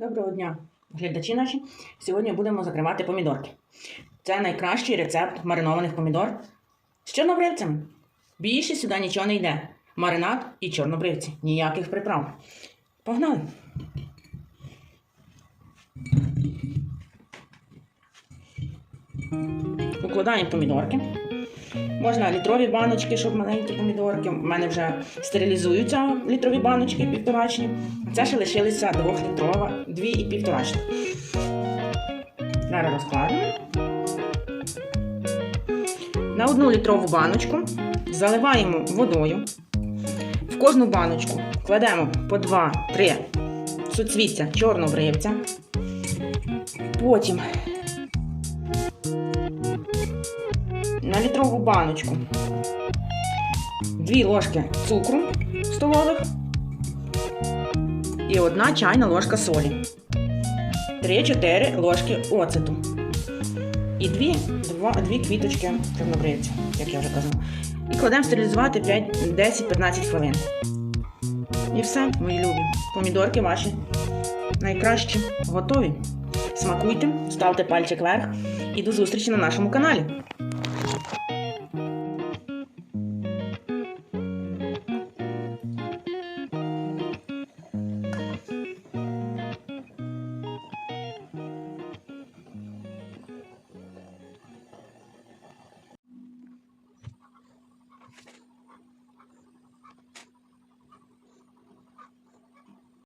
Доброго дня, глядачі наші. Сьогодні будемо закривати помідорки. Це найкращий рецепт маринованих помідор з чорнобривцями. Більше сюди нічого не йде. Маринад і чорнобривці. Ніяких приправ. Погнали! Укладаємо помідорки. Можна літрові баночки, щоб маленькі помідорки. У мене вже стерилізуються літрові баночки півторачні. Це ще лишилися двохлітрова, дві і півторачні. Зараз розкладемо. На одну літрову баночку заливаємо водою. В кожну баночку кладемо по 2-3 суцвіття чорнобривця. Потім на літрову баночку 2 ложки цукру столових і 1 чайна ложка солі. 3-4 ложки оцету. І 2, 2, 2 квіточки чорнобривця, як я вже казала. І кладемо стерилізувати 10-15 хвилин. І все, мої любі. Помідорки ваші найкращі готові. Смакуйте, ставте пальчик вверх і до зустрічі на нашому каналі.